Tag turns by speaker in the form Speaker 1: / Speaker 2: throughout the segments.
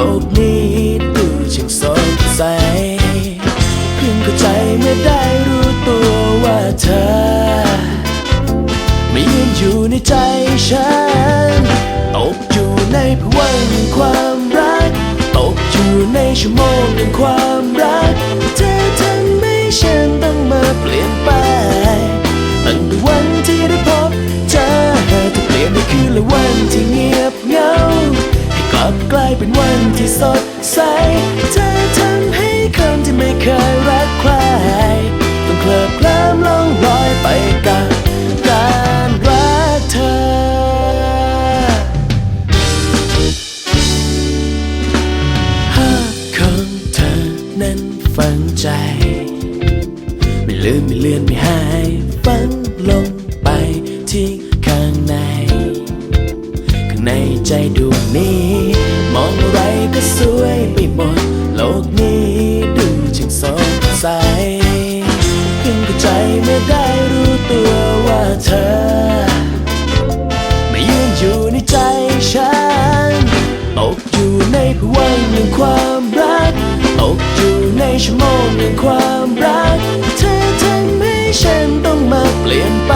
Speaker 1: โลกนี้ดูช่างสดใสเพิ่งเข้าใจเมื่อได้รู้ตัวว่าเธอไม่ยืนอยู่ในใจฉัน ตกอยู่ในพวังความรัก ตกอยู่ในชั่วโมงแห่งความรักเธอ เป็นวันที่สดใส เธอทำให้คนที่ไม่เคยรักใคร ต้องเคลิบเคลิ้มล่องลอยไปกับการรักเธอ หากของเธอนั้นฝังใจ ไม่ลืมไม่เลือนไม่หายฝัง ก็สวยไปหมด โลกนี้ดูจึงสดใสเพิ่งเข้าใจเมื่อได้รู้ตัวว่าเธอ ไม่ยืนอยู่ในใจฉัน ตกอยู่ในภวังแห่งความรัก ตกอยู่ในชั่วโมงแห่งความรัก เธอทำให้ฉันต้องมาเปลี่ยนไป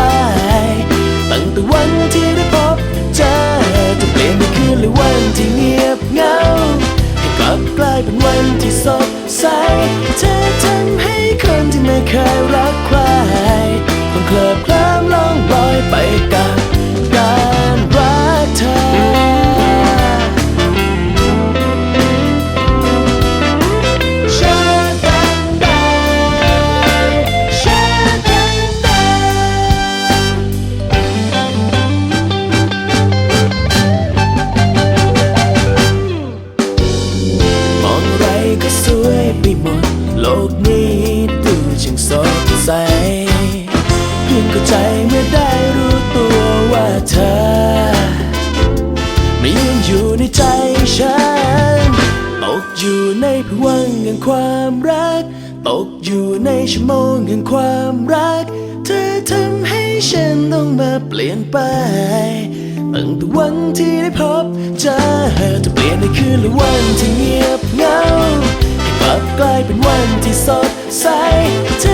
Speaker 1: กนี้ดูช่างสดใสเพียงเข้าใจเมื่อได้รู้ตัวว่าเธอ ไม่ยืนอยู่ในใจฉัน ตกอยู่ในภวังแห่งความรัก ตกอยู่ในชั่วโมงแห่งความรัก เธอทำให้ฉันต้องมาเปลี่ยนไปตั้งแต่วันที่ได้พบเจอจะเปลี่ยนในคืนหรือวันที่เงียบเหงา เป็นวันที่สดใสเธอ